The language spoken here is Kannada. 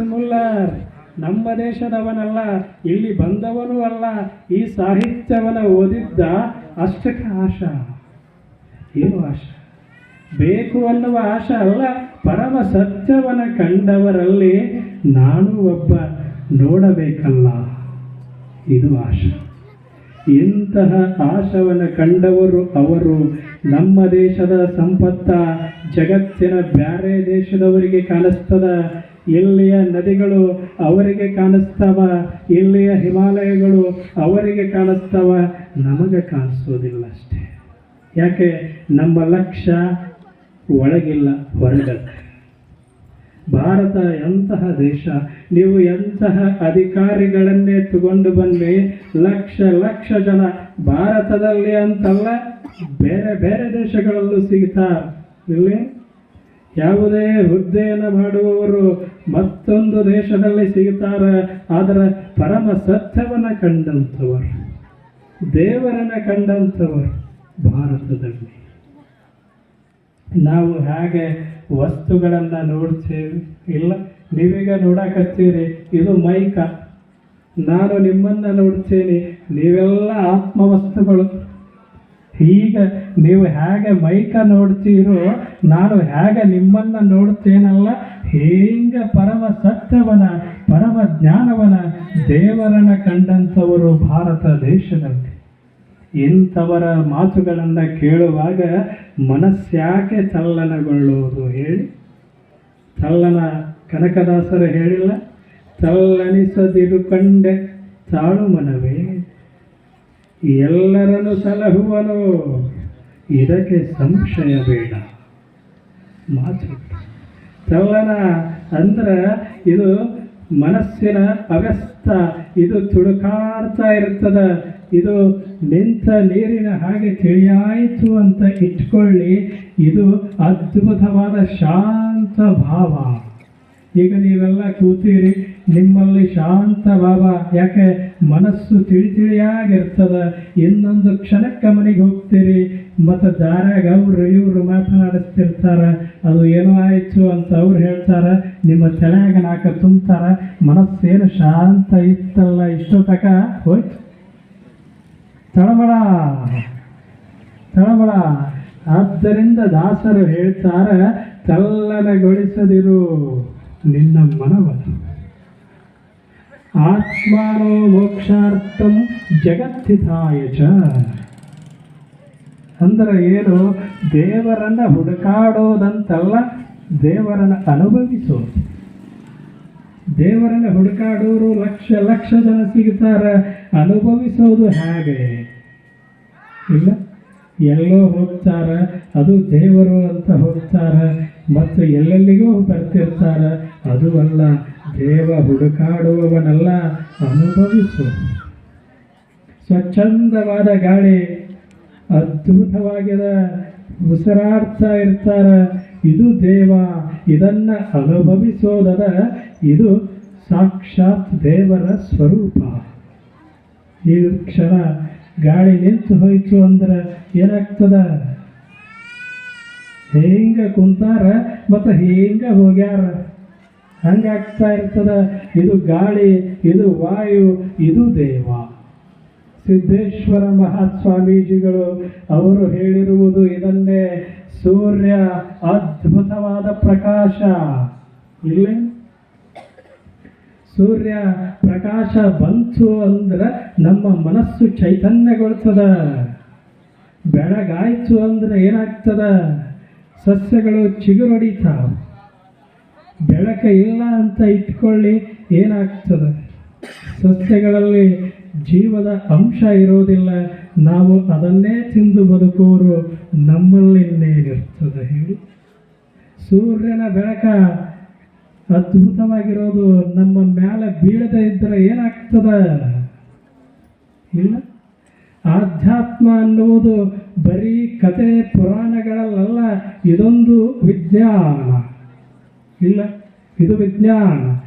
ಮುಲ್ಲಾರ್ ನಮ್ಮ ದೇಶದವನಲ್ಲ, ಇಲ್ಲಿ ಬಂದವನೂ ಅಲ್ಲ, ಈ ಸಾಹಿತ್ಯವನ ಓದಿದ್ದ ಅಷ್ಟಕ್ಕೆ ಆಶಾ. ಏನು ಆಶಾ? ಬೇಕು ಅನ್ನುವ ಆಶಾ ಅಲ್ಲ, ಪರಮ ಸತ್ಯವನ ಕಂಡವರಲ್ಲಿ ನಾನು ಒಬ್ಬ ನೋಡಬೇಕಲ್ಲ. ಇದು ಆಶಾ. ಇಂತಹ ಆಶವನ ಕಂಡವರು ಅವರು ನಮ್ಮ ದೇಶದ ಸಂಪತ್ತ ಜಗತ್ತಿನ ಬ್ಯಾರೆ ದೇಶದವರಿಗೆ ಕಾಣಿಸ್ತದ? ಇಲ್ಲಿಯ ನದಿಗಳು ಅವರಿಗೆ ಕಾಣಿಸ್ತವ ಇಲ್ಲಿಯ ಹಿಮಾಲಯಗಳು ಅವರಿಗೆ ಕಾಣಿಸ್ತವ, ನಮಗೆ ಕಾಣಿಸೋದಿಲ್ಲ ಅಷ್ಟೇ. ಯಾಕೆ? ನಮ್ಮ ಲಕ್ಷ್ಯ ಒಳಗಿಲ್ಲ ಹೊರಗತ್ತೆ ಭಾರತ ಎಂತಹ ದೇಶ, ನೀವು ಎಂತಹ ಅಧಿಕಾರಿಗಳನ್ನೇ ತಗೊಂಡು ಬನ್ನಿ, ಲಕ್ಷ ಲಕ್ಷ ಜನ ಭಾರತದಲ್ಲಿ ಅಂತಲ್ಲ, ಬೇರೆ ಬೇರೆ ದೇಶಗಳಲ್ಲೂ ಸಿಗ್ತಾ. ಇಲ್ಲಿ ಯಾವುದೇ ಹುದ್ದೆಯನ್ನು ಮಾಡುವವರು ಮತ್ತೊಂದು ದೇಶದಲ್ಲಿ ಸಿಗುತ್ತಾರೆ, ಆದರೆ ಪರಮ ಸತ್ಯವನ್ನು ಕಂಡಂಥವರು, ದೇವರನ್ನ ಕಂಡಂಥವರು ಭಾರತದಲ್ಲಿ. ನಾವು ಹೇಗೆ ವಸ್ತುಗಳನ್ನು ನೋಡ್ತೇವೆ? ಇಲ್ಲ, ನೀವೀಗ ನೋಡಕತ್ತೀರಿ, ಇದು ಮೈಕ. ನಾನು ನಿಮ್ಮನ್ನು ನೋಡ್ತೀನಿ, ನೀವೆಲ್ಲ ಆತ್ಮವಸ್ತುಗಳು. ಈಗ ನೀವು ಹೇಗೆ ಮೈಕ ನೋಡ್ತೀರೋ, ನಾನು ಹೇಗೆ ನಿಮ್ಮನ್ನು ನೋಡ್ತೇನಲ್ಲ, ಹೇಗೆ ಪರಮ ಸತ್ಯವನ, ಪರಮ ಜ್ಞಾನವನ ದೇವರನ್ನ ಕಂಡಂಥವರು ಭಾರತ ದೇಶದಲ್ಲಿ ಇಂಥವರ ಮಾತುಗಳನ್ನು ಕೇಳುವಾಗ ಮನಸ್ಸ್ಯಾಕೆ ತಲ್ಲನಗೊಳ್ಳುವುದು ಹೇಳಿ. ತಲ್ಲನ ಕನಕದಾಸರು ಹೇಳಿಲ್ಲ ತಲ್ಲನಿಸದಿರು ಕಂಡೆ ತಾಳು ಮನವೇ. ಎಲ್ಲರನ್ನು ಸಲಹುವನು. ಇದಕ್ಕೆ ಸಂಶಯ ಬೇಡ. ಮಾತು ತಲ್ಲನ ಅಂದ್ರೆ ಇದು ಮನಸ್ಸಿನ ಅವ್ಯಸ್ತ. ಇದು ತುಡುಕಾಡ್ತಾ ಇರ್ತದ. ಇದು ನಿಂತ ನೀರಿನ ಹಾಗೆ ತಿಳಿಯಾಯಿತು ಅಂತ ಇಟ್ಕೊಳ್ಳಿ. ಇದು ಅದ್ಭುತವಾದ ಶಾಂತ ಭಾವ. ಈಗ ನೀವೆಲ್ಲ ಕೂತೀರಿ, ನಿಮ್ಮಲ್ಲಿ ಶಾಂತ ಭಾವ. ಯಾಕೆ? ಮನಸ್ಸು ತಿಳಿ ತಿಳಿಯಾಗಿರ್ತದ. ಇನ್ನೊಂದು ಕ್ಷಣಕ್ಕೆ ಮನೆಗೆ ಹೋಗ್ತೀರಿ. ಮತ್ತು ದಾರ್ಯಾಗ ಅವರು, ಇವರು ಮಾತನಾಡಿಸ್ತಿರ್ತಾರೆ. ಅದು ಏನೋ ಆಯಿತು ಅಂತ ಅವ್ರು ಹೇಳ್ತಾರೆ. ನಿಮ್ಮ ತಲೆಯಾಗ ನಾಲ್ಕು ತುಂಬ್ತಾರ. ಮನಸ್ಸೇನು ಶಾಂತ ಇತ್ತಲ್ಲ ಇಷ್ಟು ತಕ. ಹೋಯ್ತು. ತಳಮಳ. ತಳಮಳ. ಆದ್ದರಿಂದ ದಾಸರು ಹೇಳ್ತಾರೆ, ತಲ್ಲನಗೊಳಿಸದಿರು. ನಿನ್ನ ಮನವನ ಆತ್ಮಾನೋ ಮೋಕ್ಷಾರ್ಥಂ ಚ. ಅಂದ್ರೆ ಏನು? ದೇವರನ್ನ ಹುಡುಕಾಡೋದಂತಲ್ಲ, ದೇವರನ್ನ ಅನುಭವಿಸೋದು ದೇವರನ್ನ ಹುಡುಕಾಡೋರು ಲಕ್ಷ ಲಕ್ಷ ಜನ ಸಿಗ್ತಾರೆ, ಅನುಭವಿಸೋದು ಹೇಗೆ? ಇಲ್ಲ. ಎಲ್ಲೋ ಹೋಗ್ತಾರೆ, ಅದು ದೇವರು ಅಂತ ಹೋಗ್ತಾರೆ, ಮತ್ತು ಎಲ್ಲೆಲ್ಲಿಗೂ ಬರ್ತಿರ್ತಾರ, ಅದು ಅಲ್ಲ, ದೇವ ಹುಡುಕಾಡುವವನಲ್ಲ, ಅನುಭವಿಸು. ಸ್ವಚ್ಛಂದವಾದ ಗಾಳಿ ಅದ್ಭುತವಾಗಿದೆ ಉಸಿರಾಡ್ತಾ ಇರ್ತಾರ, ಇದು ದೇವ, ಇದನ್ನ ಅನುಭವಿಸೋದರ ಇದು ಸಾಕ್ಷಾತ್ ದೇವರ ಸ್ವರೂಪ. ಈ ಕ್ಷಣ ಗಾಳಿ ನಿಂತು ಹೋಯ್ತು ಅಂದ್ರೆ ಏನಾಗ್ತದ? ಹೇಂಗ ಕುಂತಾರ ಮತ್ತು ಹೇಂಗ ಹೋಗ್ಯಾರ? ಹಂಗಾಗ್ತಾ ಇರ್ತದ. ಇದು ಗಾಳಿ, ಇದು ವಾಯು, ಇದು ದೇವ. ಸಿದ್ದೇಶ್ವರ ಮಹಾಸ್ವಾಮೀಜಿಗಳು ಅವರು ಹೇಳಿರುವುದು ಇದನ್ನೇ. ಸೂರ್ಯ ಅದ್ಭುತವಾದ ಪ್ರಕಾಶ. ಇಲ್ಲೇ ಸೂರ್ಯ ಪ್ರಕಾಶ ಬಂತು ಅಂದ್ರೆ ನಮ್ಮ ಮನಸ್ಸು ಚೈತನ್ಯಗೊಳ್ತದ. ಬೆಳಗಾಯ್ತು ಅಂದ್ರೆ ಏನಾಗ್ತದ? ಸಸ್ಯಗಳು ಚಿಗುರೊಡಿತಾವ ಬೆಳಕ ಇಲ್ಲ ಅಂತ ಇಟ್ಕೊಳ್ಳಿ ಏನಾಗ್ತದೆ? ಸಸ್ಯಗಳಲ್ಲಿ ಜೀವದ ಅಂಶ ಇರೋದಿಲ್ಲ. ನಾವು ಅದನ್ನೇ ತಿಂದು ಬದುಕೋರು ನಮ್ಮಲ್ಲಿ ಇನ್ನೇನಿರ್ತದೆ ಹೇಳಿ. ಸೂರ್ಯನ ಬೆಳಕ ಅದ್ಭುತವಾಗಿರೋದು ನಮ್ಮ ಮೇಲೆ ಬೀಳದೆ ಇದ್ದರೆ ಏನಾಗ್ತದ? ಇಲ್ಲ. ಆಧ್ಯಾತ್ಮ ಅನ್ನುವುದು ಬರೀ ಕತೆ ಪುರಾಣಗಳಲ್ಲ ಇದೊಂದು ವಿಜ್ಞಾನ. ಇಲ್ಲ, ಇದು ವಿಜ್ಞಾನ.